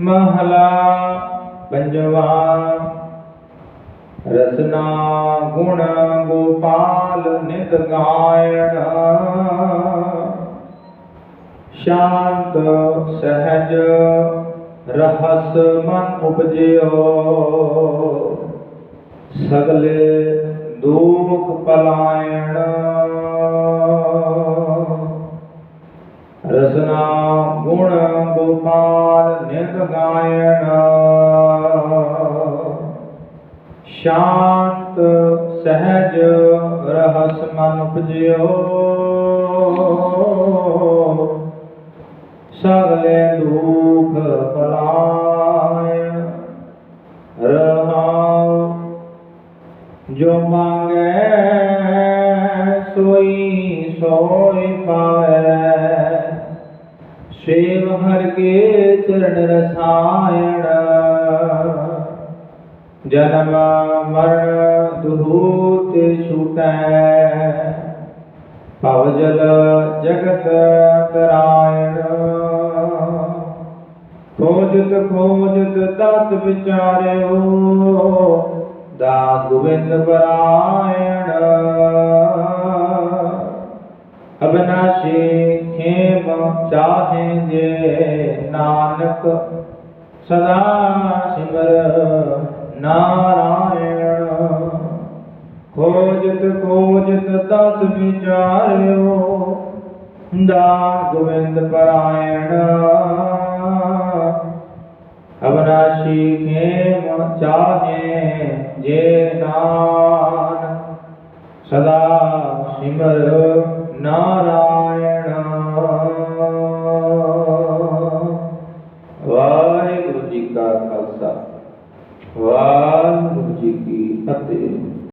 महला पंजवा रसना, गुण, गोपाल, नित गायण शांत, सहज, रहस, मन उपजयो। सगले दुख पलायण निर्गायण शांत, सहज रहस मन उपजो सगले दुख पलाय रहाओ जो मांगे, सोई सोई पाए। ਸੇਵ ਹਰ ਕੇ ਚਰਨ ਰਸਾਇਣ। ਜਨਮ ਮਰਨ ਦੁਹੂ ਤੇ ਛੂਟੈ। ਭਵ ਜਲ ਜਗਤ ਤਰਾਇਣ। ਖੋਜਤ ਖੋਜਤ ਤਤ ਵਿਚਾਰਿਓ, ਦਾਸ ਗੋਬਿੰਦ ਪਰਾਇਣ। चाहेंगे नानक, सदा सिमर नारायण। खोजत खोजत तत विचारो दास गोविंद परायण। अविनाशी के चाहे जे नान, सदा सिमर नारायण। ਵਾਹਿਗੁਰੂ ਜੀ ਕੀ ਫਤਿਹ।